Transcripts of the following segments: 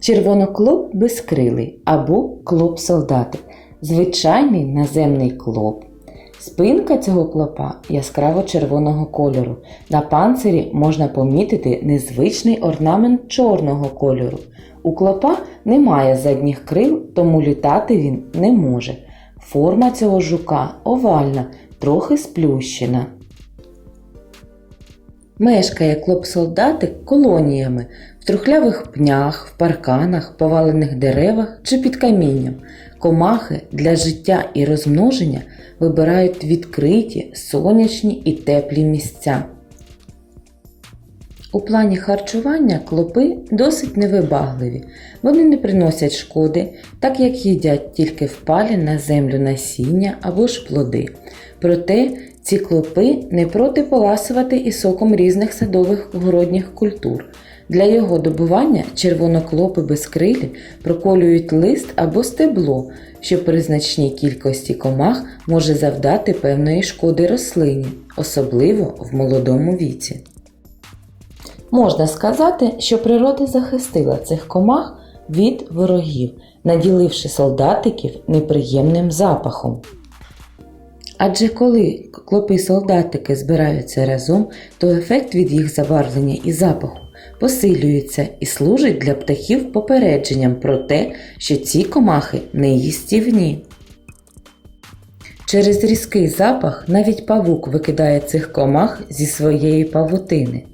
Червоноклоп безкрилий або клоп-солдатик звичайний наземний клоп. Спинка цього клопа яскраво червоного кольору. На панцирі можна помітити незвичний орнамент чорного кольору. У клопа немає задніх крил, тому літати він не може. Форма цього жука овальна, трохи сплющена. Мешкає клоп-солдатик колоніями в трухлявих пнях, в парканах, повалених деревах чи під камінням. Комахи для життя і розмноження вибирають відкриті, сонячні і теплі місця. У плані харчування клопи досить невибагливі. Вони не приносять шкоди, так як їдять тільки впалі на землю насіння або ж плоди. Проте ці клопи не проти поласувати і соком різних садових городніх культур. Для його добування червоноклопи безкрилі проколюють лист або стебло, що при значній кількості комах може завдати певної шкоди рослині, особливо в молодому віці. Можна сказати, що природа захистила цих комах від ворогів, наділивши солдатиків неприємним запахом. Адже коли клопи-солдатики збираються разом, то ефект від їх забарвлення і запаху посилюється і служить для птахів попередженням про те, що ці комахи не їстівні. Через різкий запах навіть павук викидає цих комах зі своєї павутини.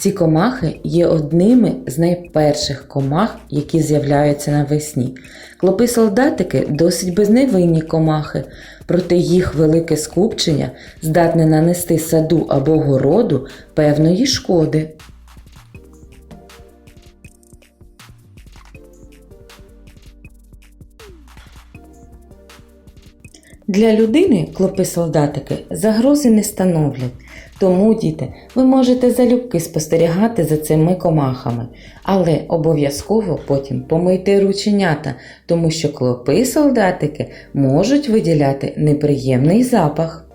Ці комахи є одними з найперших комах, які з'являються навесні. Клопи-солдатики досить безневинні комахи, проте їх велике скупчення здатне нанести саду або городу певної шкоди. Для людини клопи-солдатики загрози не становлять. Тому, діти, ви можете залюбки спостерігати за цими комахами, але обов'язково потім помийте рученята, тому що клопи-солдатики можуть виділяти неприємний запах.